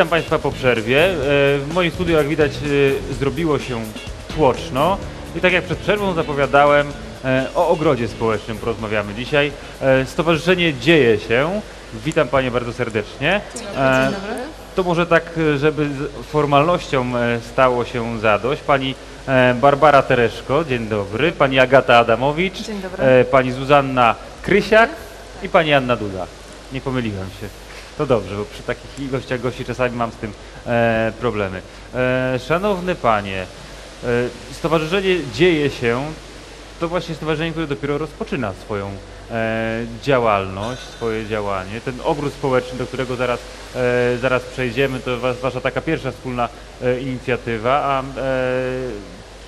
Witam Państwa po przerwie. E, W moim studiu, jak widać, e, zrobiło się tłoczno. I tak jak przed przerwą zapowiadałem, e, o ogrodzie społecznym porozmawiamy dzisiaj. Stowarzyszenie Dzieje się. Witam Panie bardzo serdecznie. E, To może tak, żeby formalnością stało się zadość. Pani Barbara Tereszko, dzień dobry. Pani Agata Adamowicz. Dzień dobry. Pani Zuzanna Krysiak i Pani Anna Duda. Nie pomyliłem się. To dobrze, bo przy takich ilościach gości czasami mam z tym e, problemy. E, szanowne Panie, e, Stowarzyszenie Dzieje się to właśnie stowarzyszenie, które dopiero rozpoczyna swoją e, działalność, swoje działanie. Ten ogród społeczny, do którego zaraz, e, zaraz przejdziemy, to was, Wasza taka pierwsza wspólna e, inicjatywa. A e,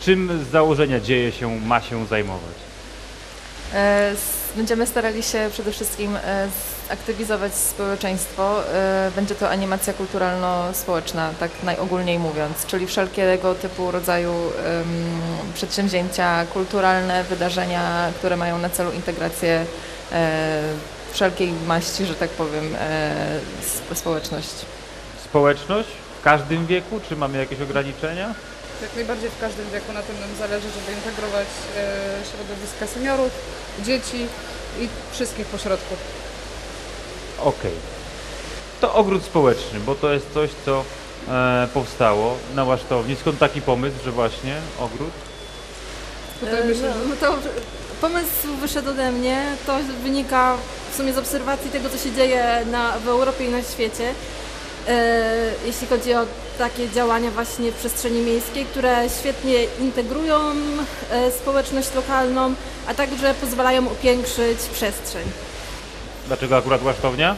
czym z założenia dzieje się, ma się zajmować? E, Będziemy starali się przede wszystkim zaktywizować społeczeństwo. E, Będzie to animacja kulturalno-społeczna, tak najogólniej mówiąc, czyli wszelkiego typu rodzaju przedsięwzięcia kulturalne, wydarzenia, które mają na celu integrację e, wszelkiej maści, że tak powiem, e, sp- społeczności. Społeczność w każdym wieku, czy mamy jakieś ograniczenia? Jak najbardziej w każdym wieku na tym nam zależy, żeby integrować e, środowiska seniorów, dzieci i wszystkich pośrodku. Okej. To ogród społeczny, bo to jest coś, co e, powstało na Łasztowni. Skąd taki pomysł, że właśnie ogród? Tutaj E, myślę, no, no to pomysł wyszedł ode mnie. To wynika w sumie z obserwacji tego, co się dzieje na, w Europie i na świecie. E, jeśli chodzi o takie działania właśnie w przestrzeni miejskiej, które świetnie integrują e, społeczność lokalną, a także pozwalają upiększyć przestrzeń. Dlaczego akurat Łasztownia?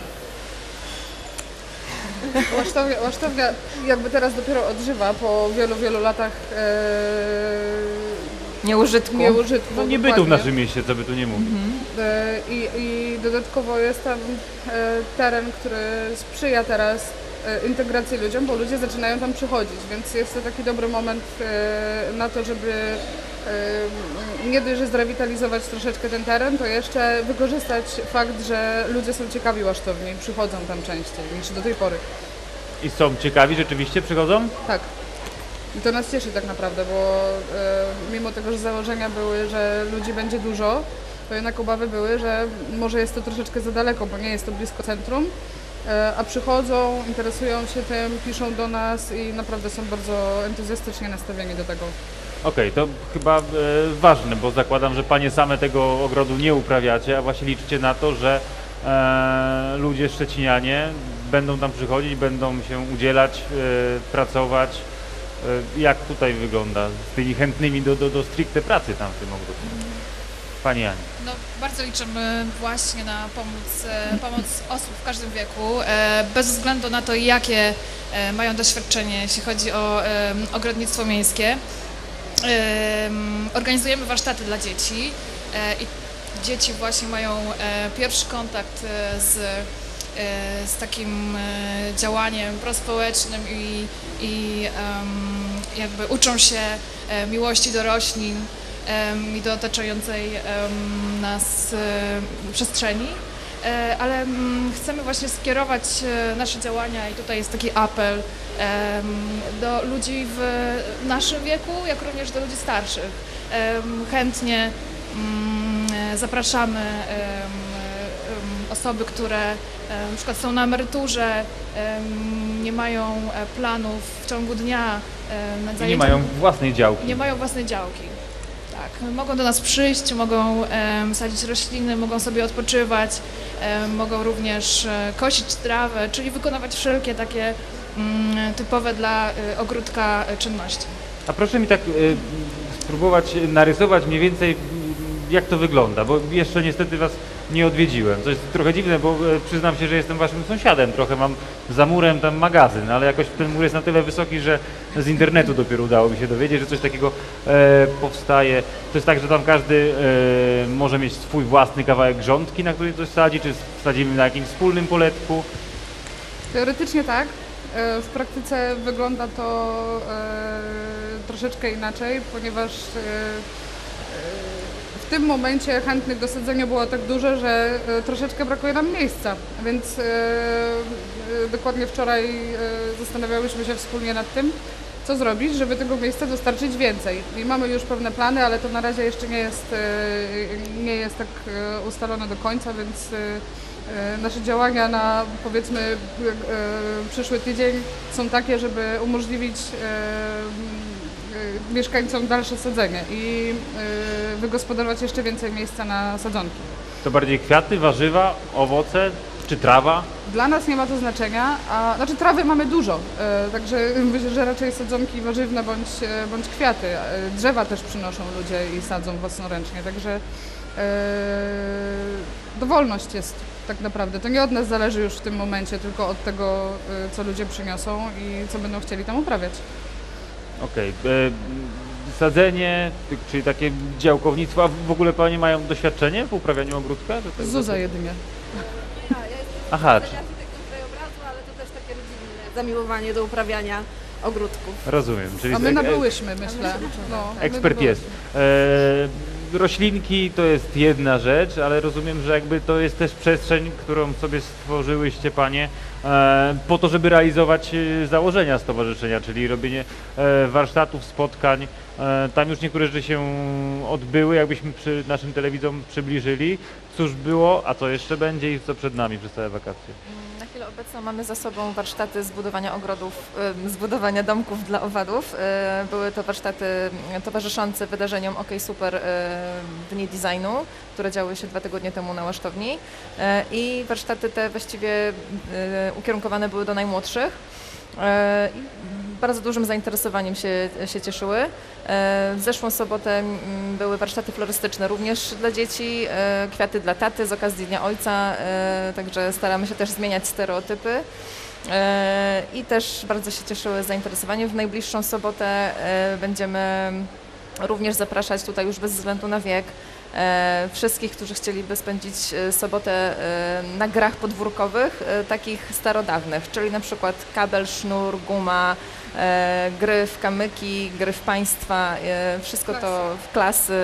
Łasztownia, Łasztownia jakby teraz dopiero odżywa po wielu, wielu latach e, Nieużytku. nieużytku. No nie bytu w naszym mieście, co by tu nie mówić. E, I, I dodatkowo jest tam e, teren, który sprzyja teraz e, integracji ludziom, bo ludzie zaczynają tam przychodzić, więc jest to taki dobry moment e, na to, żeby nie dość, że zrewitalizować troszeczkę ten teren, to jeszcze wykorzystać fakt, że ludzie są ciekawi łasztowni i przychodzą tam częściej niż do tej pory. I są ciekawi, rzeczywiście przychodzą? Tak. I to nas cieszy tak naprawdę, bo e, mimo tego, że założenia były, że ludzi będzie dużo, to jednak obawy były, że może jest to troszeczkę za daleko, bo nie jest to blisko centrum, e, a przychodzą, interesują się tym, piszą do nas i naprawdę są bardzo entuzjastycznie nastawieni do tego. Okej, to chyba e, ważne, bo zakładam, że panie same tego ogrodu nie uprawiacie, a właśnie liczycie na to, że e, ludzie szczecinianie będą tam przychodzić, będą się udzielać, e, pracować. E, jak tutaj wygląda z tymi chętnymi do, do, do stricte pracy tam w tym ogrodzie? Pani Ani. No, bardzo liczymy właśnie na pomoc, e, pomoc osób w każdym wieku, e, bez względu na to, jakie e, mają doświadczenie, jeśli chodzi o e, ogrodnictwo miejskie. Organizujemy warsztaty dla dzieci e, i dzieci właśnie mają e, pierwszy kontakt e, z, z takim działaniem prospołecznym i, i jakby uczą się miłości do roślin i do otaczającej nas przestrzeni. E, Ale mm, chcemy właśnie skierować e, nasze działania i tutaj jest taki apel do ludzi w naszym wieku, jak również do ludzi starszych. Chętnie mm, e, zapraszamy osoby, które na przykład są na emeryturze, em, nie mają planów w ciągu dnia I nie mają własnej działki. nie mają własnej działki. Tak, mogą do nas przyjść, mogą sadzić rośliny, mogą sobie odpoczywać, mogą również e, kosić trawę, czyli wykonywać wszelkie takie mm, typowe dla e, ogródka e, czynności. A proszę mi tak spróbować narysować mniej więcej jak to wygląda, bo jeszcze niestety was nie odwiedziłem. To jest trochę dziwne, bo y, przyznam się, że jestem waszym sąsiadem. Trochę mam za murem tam magazyn, ale jakoś ten mur jest na tyle wysoki, że z internetu dopiero udało mi się dowiedzieć, że coś takiego e, powstaje. To jest tak, że tam każdy e, może mieć swój własny kawałek grządki, na który coś sadzi, czy sadzimy na jakimś wspólnym poletku. Teoretycznie tak. E, W praktyce wygląda to e, troszeczkę inaczej, ponieważ e, e, tym momencie chętnych do sadzenia było tak dużo, że e, troszeczkę brakuje nam miejsca, więc e, e, dokładnie wczoraj zastanawiałyśmy się wspólnie nad tym, co zrobić, żeby tego miejsca dostarczyć więcej. I mamy już pewne plany, ale to na razie jeszcze nie jest, nie jest tak ustalone do końca, więc nasze działania na powiedzmy przyszły tydzień są takie, żeby umożliwić mieszkańcom dalsze sadzenie i e, wygospodarować jeszcze więcej miejsca na sadzonki. To bardziej kwiaty, warzywa, owoce czy trawa? Dla nas nie ma to znaczenia, a znaczy trawy mamy dużo, e, także myślę, że raczej sadzonki warzywne bądź, e, bądź kwiaty. Drzewa też przynoszą ludzie i sadzą własnoręcznie, także dowolność jest tak naprawdę. To nie od nas zależy już w tym momencie, tylko od tego, co ludzie przyniosą i co będą chcieli tam uprawiać. Okej. e, Sadzenie, czyli takie działkownictwo, a w ogóle Panie mają doświadczenie w uprawianiu ogródka? Tak- Zuza jedynie. Ja, ja jestem Aha, czy, krajobrazu, ale to też takie rodzinne zamiłowanie do uprawiania ogródków. rozumiem. Czyli A my nabyłyśmy, myślę. No, Ekspert jest. E, roślinki to jest jedna rzecz, ale rozumiem, że jakby to jest też przestrzeń, którą sobie stworzyłyście Panie e, po to, żeby realizować e, założenia stowarzyszenia, czyli robienie e, warsztatów, spotkań. E, tam już niektóre rzeczy się odbyły, jakbyśmy przy naszym telewidzom przybliżyli. Cóż było, a co jeszcze będzie i co przed nami przez całe wakacje. Na chwilę obecną mamy za sobą warsztaty zbudowania ogrodów, zbudowania domków dla owadów. E, Były to warsztaty mm, towarzyszące wydarzeniom OK Super e, Dni Designu, które działy się dwa tygodnie temu na Łasztowni. I warsztaty te właściwie ukierunkowane były do najmłodszych. E, Bardzo dużym zainteresowaniem się, się cieszyły. E, W zeszłą sobotę mm, były warsztaty florystyczne również dla dzieci, e, kwiaty dla taty z okazji Dnia Ojca, także staramy się też zmieniać stereotypy. I też bardzo się cieszyły zainteresowaniem. W najbliższą sobotę będziemy również zapraszać tutaj już bez względu na wiek wszystkich, którzy chcieliby spędzić e, sobotę e, na grach podwórkowych, e, takich starodawnych, czyli na przykład kabel, sznur, guma, e, gry w kamyki, gry w państwa, e, wszystko to w klasy,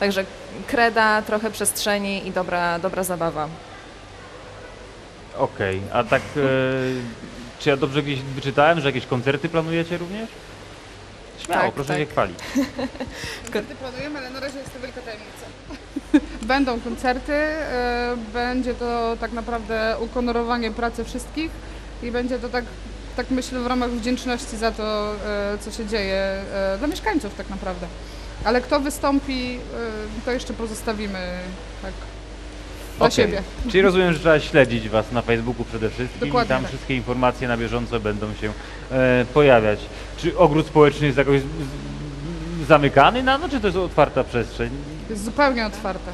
także kreda, trochę przestrzeni i dobra, dobra zabawa. Okej, a tak e, czy ja dobrze gdzieś wyczytałem, że jakieś koncerty planujecie również? Śmiało, Tak, proszę tak. się chwalić. Koncerty planujemy, ale na razie jest to wielka tajemnica. Będą koncerty, e, będzie to tak naprawdę ukonorowanie pracy wszystkich i będzie to tak, tak myślę w ramach wdzięczności za to, e, co się dzieje e, dla mieszkańców tak naprawdę. Ale kto wystąpi, to jeszcze pozostawimy tak dla Okej. siebie. Czyli rozumiem, że trzeba śledzić Was na Facebooku przede wszystkim Dokładnie i tam tak. wszystkie informacje na bieżąco będą się e, pojawiać. Czy ogród społeczny jest jakoś z, z, zamykany na no, czy to jest otwarta przestrzeń? Jest zupełnie otwarte.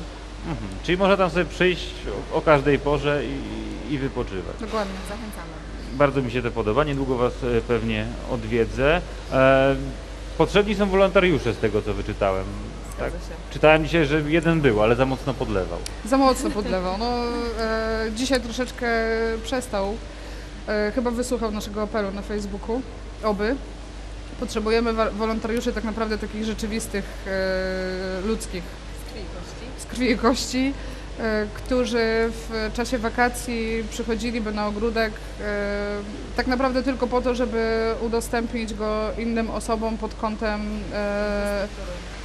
Mhm. Czyli można tam sobie przyjść o, o każdej porze i, i wypoczywać. Dokładnie. Zachęcamy. Bardzo mi się to podoba, niedługo Was e, pewnie odwiedzę. E, potrzebni są wolontariusze z tego, co wyczytałem. Tak? Zgadza się. Czytałem dzisiaj, że jeden był, ale za mocno podlewał. Za mocno podlewał. No, e, dzisiaj troszeczkę przestał. E, chyba wysłuchał naszego apelu na Facebooku. Oby. Potrzebujemy wa- wolontariuszy tak naprawdę takich rzeczywistych, e, ludzkich, z krwi i kości, e, którzy w czasie wakacji przychodziliby na ogródek e, tak naprawdę tylko po to, żeby udostępnić go innym osobom pod kątem e,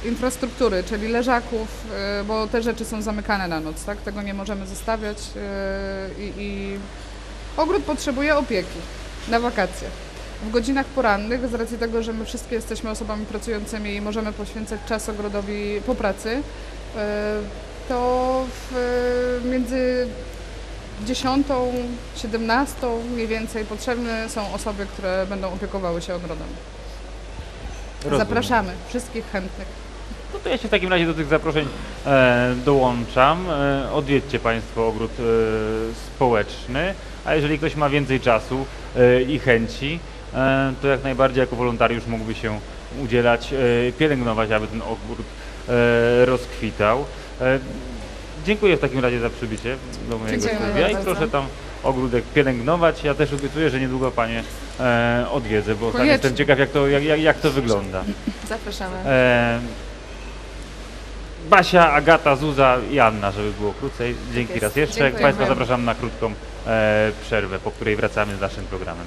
infrastruktury, czyli leżaków, bo te rzeczy są zamykane na noc, tak? Tego nie możemy zostawiać i, i ogród potrzebuje opieki na wakacje. W godzinach porannych, z racji tego, że my wszystkie jesteśmy osobami pracującymi i możemy poświęcać czas ogrodowi po pracy, to w, między 10, 17 mniej więcej potrzebne są osoby, które będą opiekowały się ogrodem. Rozumiem. Zapraszamy wszystkich chętnych. No to ja się w takim razie do tych zaproszeń e, dołączam. E, odwiedźcie Państwo ogród e, społeczny, a jeżeli ktoś ma więcej czasu e, i chęci, e, to jak najbardziej jako wolontariusz mógłby się udzielać, e, pielęgnować, aby ten ogród e, rozkwitał. E, dziękuję w takim razie za przybycie do mojego Dziękujemy studia i proszę tam ogródek pielęgnować. Ja też obiecuję, że niedługo Panie e, odwiedzę, bo Koniecznie. jestem ciekaw jak to, jak, jak, jak to wygląda. Zapraszamy. E, Basia, Agata, Zuza i Anna, żeby było krócej. Dzięki jest. raz jeszcze. Dziękuję. Państwa zapraszam na krótką e, przerwę, po której wracamy z naszym programem.